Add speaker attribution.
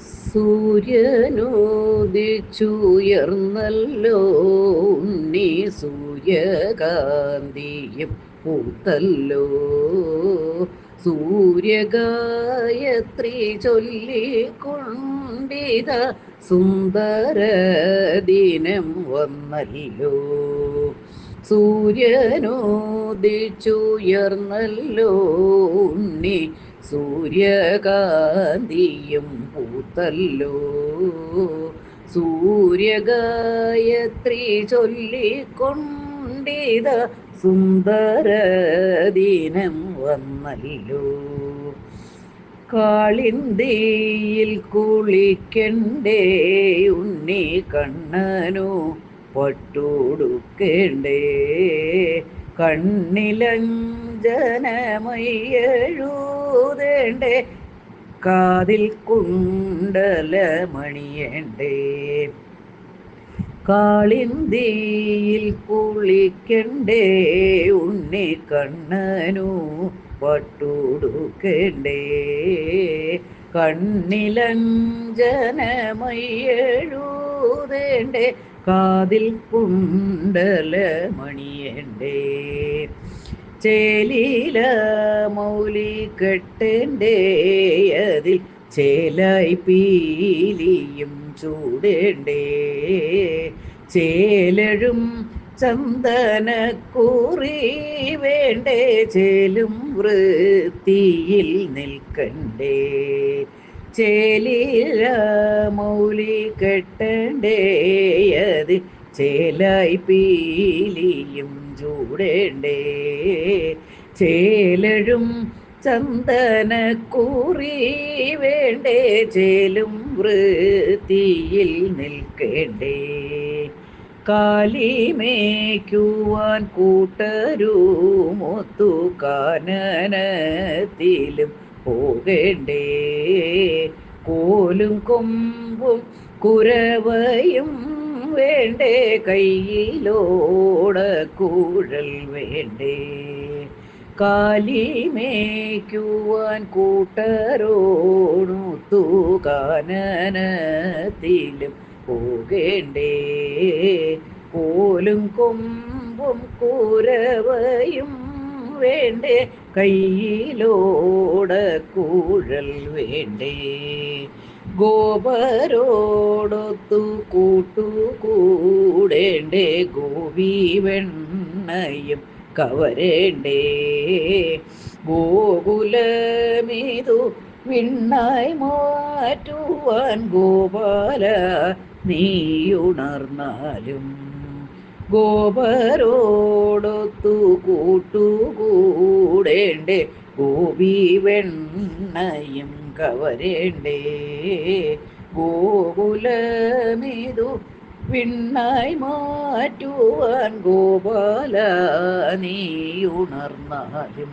Speaker 1: സൂര്യനോദിച്ചുയർന്നല്ലോ ഉണ്ണി സൂര്യകാന്തിയും പൂത്തല്ലോ. സൂര്യഗായത്രി ചൊല്ലിക്കൊണ്ടിത സുന്ദര ദിനം വന്നല്ലോ. സൂര്യനോദിച്ചുയർന്നല്ലോ ഉണ്ണി സൂര്യകാന്തിയും പൂത്തല്ലോ. സൂര്യഗായത്രി ചൊല്ലിക്കൊണ്ടിത സുന്ദര ദീനം വന്നല്ലോ. കാളിന്തിയിൽ കുളിക്കണ്ടേ ഉണ്ണി കണ്ണനു പട്ടുടുക്കേണ്ടേ. കണ്ണിലഞ്ജനമയ്യഴുതേണ്ടേ കാതിൽ കുണ്ടലമണിയണ്ടേ. കാളിന്തിയിൽ കുളിക്കണ്ടേ ഉണ്ണി കണ്ണനു പട്ടുടുക്കണ്ടേ? കണ്ണിലഞ്ജനമയ്യഴുതേണ്ടേ? കാതിൽ കുണ്ടല മണിയണ്ടേ? ചേലീല മൗലി കെട്ടേണ്ടേ? അതിൽ ചേലായി പീലിയും ചൂടേണ്ടേ? ചേലഴും ചന്ദനക്കൂറി വേണ്ടേ ചേലും വൃത്തിയിൽ നിൽക്കണ്ടേ? ചേലില മൗലി കെട്ടണ്ടേ? അത് ചേലായി പീലിയും ചൂടേണ്ടേ? ചേലഴും ചന്ദനക്കൂറി വേണ്ടേ? ചേലും വൃത്തിയിൽ നിൽക്കേണ്ടേ? കാലിമേക്കുവാൻ കൂട്ടരുമൊത്തു കാനനത്തിലും പോകേണ്ടേ. കോലും കൊമ്പും കുരവയും വേണ്ടേ. കയ്യിലോട കൂഴൽ വേണ്ടേ. കാലിമേക്കുവാൻ കൂട്ടരോണു കാനനത്തിലും പോകേണ്ടേ? കോലും കൊമ്പും കൂരവയും വേണ്ടേ? കയ്യിലോട കൂഴൽ വേണ്ടേ? ഗോപരോടൊത്തു കൂട്ടുകൂടേണ്ടേ? ഗോപി വെണ്ണയും കവരേണ്ടേ? ഗോകുലമീതു വിണ്ണായി മാറ്റുവാൻ ഗോപാല നീയുണർന്നാലും ഗോപരോടൊത്തു കൂട്ടുകൂടേണ്ടേ ഗോപി വെണ്ണയും കവരേണ്ടേ? ഗോകുലമിതു വിണ്ണായി മാറ്റുവാൻ ഗോപാല നീയുണർന്നാലും